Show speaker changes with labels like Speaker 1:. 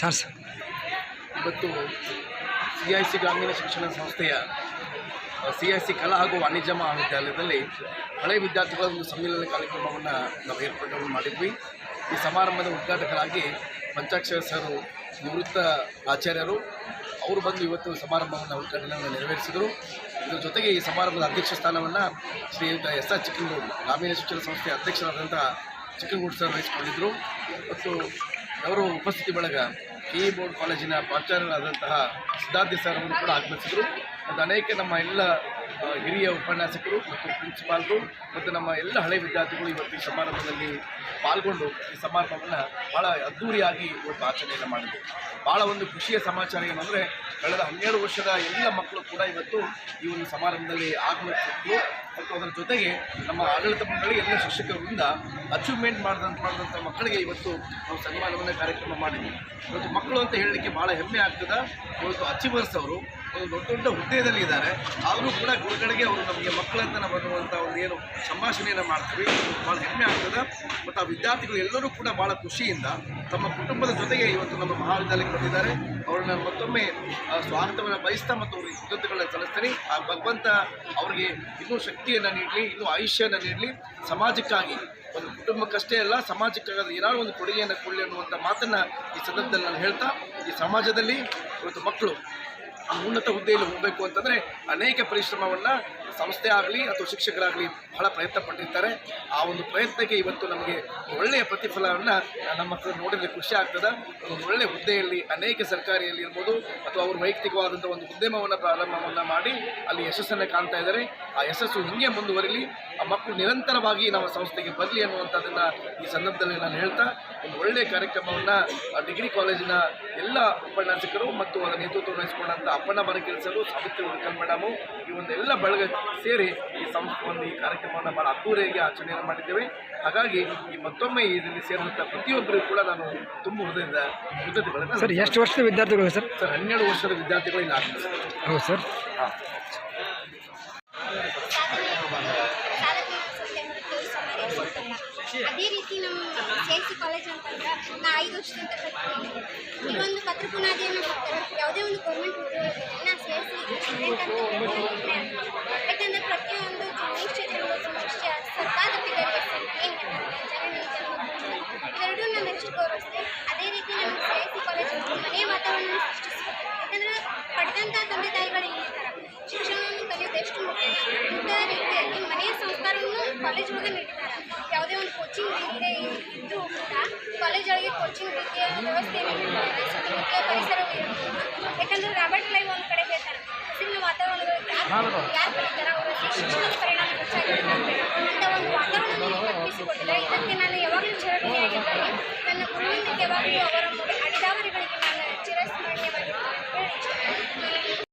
Speaker 1: Sir
Speaker 2: ಇವತ್ತು C I C ಗ್ರಾಮೀಣ ಶಿಕ್ಷಣ ಸಂಸ್ಥೆಯ ಸಿ ಐ ಸಿ ಕಲಾ ಹಾಗೂ ವಾಣಿಜ್ಯ ಮಹಾವಿದ್ಯಾಲಯದಲ್ಲಿ ಹಳೆ ವಿದ್ಯಾರ್ಥಿಗಳ ಒಂದು ಸಮ್ಮೇಳನ ಕಾರ್ಯಕ್ರಮವನ್ನು ನಾವು ಏರ್ಪಾಟನ್ನು ಮಾಡಿದ್ವಿ. ಈ ಸಮಾರಂಭದ ಉದ್ಘಾಟಕರಾಗಿ ಪಂಚಾಕ್ಷರ ಸರ್, ನಿವೃತ್ತ ಆಚಾರ್ಯರು, ಅವರು ಬಂದು ಇವತ್ತು ಸಮಾರಂಭವನ್ನು ಉದ್ಘಾಟನೆಯನ್ನು ನೆರವೇರಿಸಿದರು. ಇದರ ಜೊತೆಗೆ ಈ ಸಮಾರಂಭದ ಅಧ್ಯಕ್ಷ ಸ್ಥಾನವನ್ನು ಶ್ರೀಯುತ ಎಸ್ ಆರ್ ಚಿಕ್ಕನಗೂಡು ಗ್ರಾಮೀಣ ಶಿಕ್ಷಣ ಸಂಸ್ಥೆಯ ಅಧ್ಯಕ್ಷರಾದಂಥ ಚಿಕ್ಕನಗೂಡು ಸರ್ ವಹಿಸಿಕೊಂಡಿದ್ದರು. ಮತ್ತು ಅವರು ಉಪಸ್ಥಿತಿ ಬಳಗ ಕೆ ಬೋರ್ಡ್ ಕಾಲೇಜಿನ ಪ್ರಾಚಾರ್ಯರಾದಂತಹ ಸಿದ್ಧಾರ್ಥ ಸರ್ ಅವರು ಕೂಡ ಆಗಮಿಸಿದರು. ಮತ್ತು ಅನೇಕ ನಮ್ಮ ಎಲ್ಲ ಹಿರಿಯ ಉಪನ್ಯಾಸಕರು ಮತ್ತು ಪ್ರಿನ್ಸಿಪಾಲ್ರು ಮತ್ತು ನಮ್ಮ ಎಲ್ಲ ಹಳೆ ವಿದ್ಯಾರ್ಥಿಗಳು ಇವತ್ತು ಈ ಸಮಾರಂಭದಲ್ಲಿ ಪಾಲ್ಗೊಂಡು ಈ ಸಮಾರಂಭವನ್ನು ಭಾಳ ಅದ್ದೂರಿಯಾಗಿ ಇವತ್ತು ಆಚರಣೆಯನ್ನು ಮಾಡಿದರು. ಭಾಳ ಒಂದು ಖುಷಿಯ ಸಮಾಚಾರ ಏನಂದರೆ ಕಳೆದ ಹನ್ನೆರಡು ವರ್ಷದ ಎಲ್ಲ ಮಕ್ಕಳು ಕೂಡ ಇವತ್ತು ಈ ಒಂದು ಸಮಾರಂಭದಲ್ಲಿ ಆಗಮಿಸಿದ್ರು. ಮತ್ತು ಅದರ ಜೊತೆಗೆ ನಮ್ಮ ಆಡಳಿತ ಮಂಡಳಿ ಎಲ್ಲ ಶಿಕ್ಷಕರಿಂದ ಅಚೀವ್ಮೆಂಟ್ ಮಾಡಿದಂಥ ಮಾಡಿದಂಥ ಮಕ್ಕಳಿಗೆ ಇವತ್ತು ನಾವು ಸನ್ಮಾನವನ್ನು ಕಾರ್ಯಕ್ರಮ ಮಾಡಿದ್ವಿ. ಇವತ್ತು ಮಕ್ಕಳು ಅಂತ ಹೇಳಲಿಕ್ಕೆ ಭಾಳ ಹೆಮ್ಮೆ ಆಗ್ತದೆ. ಇವತ್ತು ಅಚೀವರ್ಸ್ ಅವರು ಒಂದು ದೊಡ್ಡ ದೊಡ್ಡ ಹುದ್ದೆಯಲ್ಲಿ ಇದ್ದಾರೆ. ಆದರೂ ಕೂಡ ಗುರುಗಳಿಗೆ ಅವರು ನಮಗೆ ಮಕ್ಕಳಂತ ಬರುವಂಥ ಒಂದು ಏನು ಸಂಭಾಷಣೆಯನ್ನು ಮಾಡ್ತೀವಿ. ಭಾಳ ಹೆಮ್ಮೆ ಆಗ್ತದೆ. ಮತ್ತು ಆ ವಿದ್ಯಾರ್ಥಿಗಳು ಎಲ್ಲರೂ ಕೂಡ ಭಾಳ ಖುಷಿಯಿಂದ ತಮ್ಮ ಕುಟುಂಬದ ಜೊತೆಗೆ ಇವತ್ತು ನಮ್ಮ ಮಹಾವಿದ್ಯಾಲಯಕ್ಕೆ ಬಂದಿದ್ದಾರೆ. ಅವ್ರನ್ನ ಮತ್ತೊಮ್ಮೆ ಸ್ವಾಗತವನ್ನು ಬಯಸ್ತಾ ಮತ್ತು ಅವ್ರಿಗೆ ಸಿದ್ಧತೆಗಳನ್ನು ಸಲ್ಲಿಸ್ತೀನಿ. ಆ, ಭಗವಂತ ಅವರಿಗೆ ಇನ್ನೂ ಶಕ್ತಿಯನ್ನು ನೀಡಲಿ, ಇನ್ನೂ ಆಯುಷ್ಯನ ನೀಡಲಿ. ಸಮಾಜಕ್ಕಾಗಿ ಒಂದು ಕುಟುಂಬಕ್ಕಷ್ಟೇ ಅಲ್ಲ, ಸಮಾಜಕ್ಕಾಗದ ಏನಾದ್ರು ಒಂದು ಕೊಡುಗೆಯನ್ನು ಕೊಡಲಿ ಅನ್ನುವಂಥ ಮಾತನ್ನು ಈ ಸಂದರ್ಭದಲ್ಲಿ ನಾನು ಹೇಳ್ತಾ, ಈ ಸಮಾಜದಲ್ಲಿ ಇವತ್ತು ಮಕ್ಕಳು ಉನ್ನತ ಹುದ್ದೆಯಲ್ಲಿ ಹೋಗಬೇಕು ಅಂತಂದರೆ ಅನೇಕ ಪರಿಶ್ರಮವನ್ನು ಸಂಸ್ಥೆ ಆಗಲಿ ಅಥವಾ ಶಿಕ್ಷಕರಾಗಲಿ ಬಹಳ ಪ್ರಯತ್ನ ಪಟ್ಟಿರ್ತಾರೆ. ಆ ಒಂದು ಪ್ರಯತ್ನಕ್ಕೆ ಇವತ್ತು ನಮಗೆ ಒಳ್ಳೆಯ ಪ್ರತಿಫಲವನ್ನು ನಮ್ಮ ಮಕ್ಕಳು ನೋಡಿದರೆ ಖುಷಿ ಆಗ್ತದೆ. ಒಂದು ಒಳ್ಳೆಯ ಹುದ್ದೆಯಲ್ಲಿ ಅನೇಕ ಸರ್ಕಾರಿಯಲ್ಲಿ ಇರ್ಬೋದು ಅಥವಾ ಅವರು ವೈಯಕ್ತಿಕವಾದಂಥ ಒಂದು ಉದ್ಯಮವನ್ನು ಪ್ರಾರಂಭವನ್ನು ಮಾಡಿ ಅಲ್ಲಿ ಯಶಸ್ಸನ್ನು ಕಾಣ್ತಾ ಇದ್ದಾರೆ. ಆ ಯಶಸ್ಸು ಹಿಂಗೆ ಮುಂದುವರಿಲಿ, ಆ ಮಕ್ಕಳು ನಿರಂತರವಾಗಿ ನಮ್ಮ ಸಂಸ್ಥೆಗೆ ಬರಲಿ ಅನ್ನುವಂಥದ್ದನ್ನು ಈ ಸಂದರ್ಭದಲ್ಲಿ ನಾನು ಹೇಳ್ತಾ, ಒಂದು ಒಳ್ಳೆಯ ಕಾರ್ಯಕ್ರಮವನ್ನು ಡಿಗ್ರಿ ಕಾಲೇಜಿನ ಎಲ್ಲ ಉಪನ್ಯಾಸಕರು ಮತ್ತು ಅದರ ನೇತೃತ್ವ ವಹಿಸಿಕೊಂಡಂಥ ಅಪ್ಪಣ್ಣ ಬರ ಕೆಲಸರು, ಸಾವಿತ್ರಿ ಉಳ್ಕಲ್ ಮೇಡಮು, ಈ ಒಂದು ಎಲ್ಲ ಬಳಗ ಸೇರಿ ಈ ಒಂದು ಈ ಕಾರ್ಯಕ್ರಮವನ್ನು ಭಾಳ ಅದ್ದೂರಿಯಾಗಿ ಆಚರಣೆಯನ್ನು ಮಾಡಿದ್ದೇವೆ. ಹಾಗಾಗಿ ಈ ಮತ್ತೊಮ್ಮೆ ಇದರಲ್ಲಿ ಸೇರಿದಂಥ ಪ್ರತಿಯೊಬ್ಬರಿಗೂ ಕೂಡ ನಾನು ತುಂಬ ಹೃದಯದ ಕೃತಜ್ಞತೆಗಳನ್ನು
Speaker 1: ಸರ್ ಎಷ್ಟು ವರ್ಷದ ವಿದ್ಯಾರ್ಥಿಗಳು ಸರ್?
Speaker 2: ಸರ್ ಹನ್ನೆರಡು ವರ್ಷದ ವಿದ್ಯಾರ್ಥಿಗಳು ಇಲ್ಲಿ ಆಗ್ತದೆ
Speaker 1: ಹೌದು ಸರ್.
Speaker 2: ಹಾಂ.
Speaker 3: ಅದೇ ರೀತಿ ನಮ್ಮ ಸಿ ಸಿ ಕಾಲೇಜ್ ಅಂತಂದ್ರೆ ನಾ ಐದು ವರ್ಷದಿಂದ ಕಲ್ತಿದ್ದೀನಿ. ಈ ಒಂದು ಪತ್ರ ಬುನಾದಿಯನ್ನು ಹಾಕ್ತಾರೆ ಯಾವುದೇ ಒಂದು ಗೌರ್ಮೆಂಟ್ ಉದ್ಯೋಗದಲ್ಲಿ ನಾ ಸಿ ಎಸ್ ಸಿ ಸ್ಟೂಡೆಂಟ್ ಅಂತ. ಯಾಕಂದ್ರೆ ಪ್ರತಿಯೊಂದು ಕ್ಷೇತ್ರಗಳು ಸರ್ಕಾರದ ಪಿಲ್ಲರ್ಗೆ ಏನು ಇವೆರಡೂ ನಾನು ಹೆಚ್ಚು ಗೌರವಿಸ್ತೇನೆ ಅದೇ ರೀತಿ ನಮ್ಮ ಸಿ ಎಸ್ ಸಿ ಕಾಲೇಜ್ ಮನೆಯ ವಾತಾವರಣ ಸೃಷ್ಟಿಸ್ಬೇಕು ಯಾಕಂದ್ರೆ ಪಡೆದಂಥ ತಂದೆ ತಾಯಿಗಳು ಇಲ್ಲಿರ್ತಾರೆ ಶಿಕ್ಷಣವನ್ನು ಕಲಿಯೋದು ಎಷ್ಟು ಮುಖ್ಯ? ಇಂಥ ರೀತಿಯಲ್ಲಿ ಮನೆಯ ಸಂಸ್ಕಾರವನ್ನು ಕಾಲೇಜ್ ಒಳಗೆ ಒಂದು ಕೋಚಿಂಗ್ ರೀತಿ ಇದ್ದು ಕೂಡ ಕಾಲೇಜ್ ಒಳಗೆ ಕೋಚಿಂಗ್ ರೀತಿಯ ವ್ಯವಸ್ಥೆಯನ್ನು ನೀಡ್ತಾರೆ ಸುತ್ತಮುತ್ತಲ ಪರಿಸರವು ಇರಬೇಕು ಯಾಕಂದ್ರೆ ರಾಬರ್ಟ್ ಕ್ಲೈವ್ ಒಂದು ಕಡೆ ಹೇಳ್ತಾರೆ ಹಸಿರಿನ ವಾತಾವರಣಗಳು ಯಾರು ಯಾರು ಅವರ ಶಿಕ್ಷಣದ ಪರಿಣಾಮ ಹೆಚ್ಚಾಗಿರುತ್ತೆ ಅಂತ ಒಂದು ವಾತಾವರಣವನ್ನು ಕಲ್ಪಿಸಿಕೊಟ್ಟಿಲ್ಲ ಇದಕ್ಕೆ ನಾನು ಯಾವಾಗಲೂ ಚಿರಋಣಿಯಾಗಿದ್ದೇನೆ